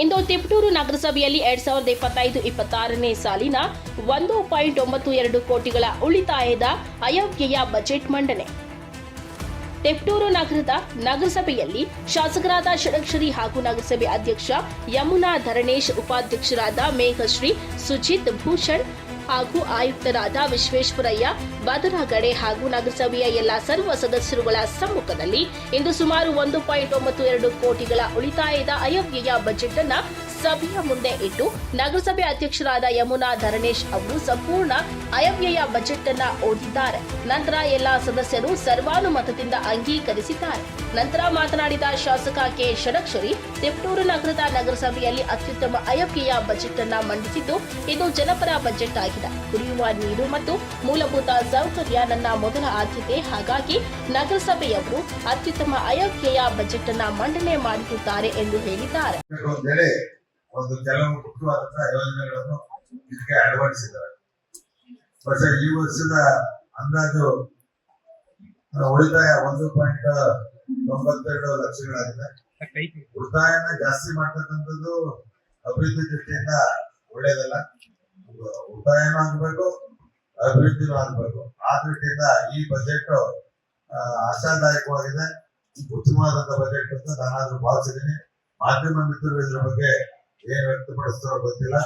ಇಂದು ತಿಪಟೂರು ನಗರಸಭೆಯಲ್ಲಿ ಎರಡ್ ಸಾವಿರದ ಇಪ್ಪತ್ತೈದು ಇಪ್ಪತ್ತಾರನೇ ಸಾಲಿನ ಒಂದು ಪಾಯಿಂಟ್ ಒಂಬತ್ತು ಎರಡು ಕೋಟಿಗಳ ಉಳಿತಾಯದ ಅಯೋಗ್ಯಯ ಬಜೆಟ್ ಮಂಡನೆ. ತಿಪಟೂರು ನಗರದ ನಗರಸಭೆಯಲ್ಲಿ ಶಾಸಕರಾದ ಷಡಕ್ಷರಿ ಹಾಗೂ ನಗರಸಭೆ ಅಧ್ಯಕ್ಷ ಯಮುನಾ ಧರಣೇಶ್, ಉಪಾಧ್ಯಕ್ಷರಾದ ಮೇಘಶ್ರೀ, ಸುಜಿತ್ ಭೂಷಣ್ ಹಾಗೂ ಆಯುಕ್ತರಾದ ವಿಶ್ವೇಶ್ವರಯ್ಯ ಬದರಗಡೆ ಹಾಗೂ ನಗರಸಭೆಯ ಎಲ್ಲ ಸರ್ವ ಸದಸ್ಯರುಗಳ ಸಮ್ಮುಖದಲ್ಲಿ ಇಂದು ಸುಮಾರು ಒಂದು ಪಾಯಿಂಟ್ ಒಂಬತ್ತು ಎರಡು ಕೋಟಿಗಳ ಉಳಿತಾಯದ ಅಯೋಗ್ಯಯ ಬಜೆಟ್ ಅನ್ನ ಸಭೆಯ ಮುಂದೆ ಇಟ್ಟು ನಗರಸಭೆ ಅಧ್ಯಕ್ಷರಾದ ಯಮುನಾ ಧರಣೇಶ್ ಅವರು ಸಂಪೂರ್ಣ ಅಯವ್ಯಯ ಬಜೆಟ್ ಅನ್ನ ಓದಿದ್ದಾರೆ. ನಂತರ ಎಲ್ಲಾ ಸದಸ್ಯರು ಸರ್ವಾನುಮತದಿಂದ ಅಂಗೀಕರಿಸಿದ್ದಾರೆ. ನಂತರ ಮಾತನಾಡಿದ ಶಾಸಕ ಕೆ. ಷಡಕ್ಷರಿ ತಿಪ್ಟೂರು ನಗರದ ನಗರಸಭೆಯಲ್ಲಿ ಅತ್ಯುತ್ತಮ ಅಯವ್ಯಯ ಬಜೆಟ್ ಅನ್ನ ಮಂಡಿಸಿದ್ದು ಇದು ಜನಪರ ಬಜೆಟ್ ಆಗಿದೆ. ಕುಡಿಯುವ ನೀರು ಮತ್ತು ಮೂಲಭೂತ ಸೌಕರ್ಯ ನನ್ನ ಮೊದಲ ಆದ್ಯತೆ. ಹಾಗಾಗಿ ನಗರಸಭೆಯವರು ಅತ್ಯುತ್ತಮ ಅಯೋಗ್ಯ ಬಜೆಟ್ ಅನ್ನ ಮಂಡನೆ ಮಾಡುತ್ತಿದ್ದಾರೆ ಎಂದು ಹೇಳಿದ್ದಾರೆ. ಒಂದು ಕೆಲವು ಮುಖ್ಯವಾದಂತಹ ಯೋಜನೆಗಳನ್ನು ಇದಕ್ಕೆ ಅಳವಡಿಸಿದ್ದಾರೆ. ವರ್ಷ ಈ ವರ್ಷದ ಅಂದಾಜು ಉಳಿತಾಯ ಒಂದು ಪಾಯಿಂಟ್ ತೊಂಬತ್ತೆರಡು ಲಕ್ಷಗಳಾಗಿದೆ. ಉಳಿತಾಯನ ಜಾಸ್ತಿ ಮಾಡ್ತಕ್ಕಂಥದ್ದು ಅಭಿವೃದ್ಧಿ ದೃಷ್ಟಿಯಿಂದ ಒಳ್ಳೇದಲ್ಲ ಉಳಿತಾಯನೂ ಆಗ್ಬೇಕು, ಅಭಿವೃದ್ಧಿನೂ ಆಗ್ಬೇಕು. ಆ ದೃಷ್ಟಿಯಿಂದ ಈ ಬಜೆಟ್ ಆಶಾದಾಯಕವಾಗಿದೆ. ಉತ್ತಮವಾದಂತಹ ಬಜೆಟ್ ಅಂತ ನಾನಾದ್ರೂ ಭಾವಿಸಿದ್ದೀನಿ. ಮಾಧ್ಯಮ ಮಿತ್ರರು ಇದ್ರ ಬಗ್ಗೆ ಏನ್ ವ್ಯಕ್ತಪಡಿಸ್ತಾರೋ ಗೊತ್ತಿಲ್ಲ.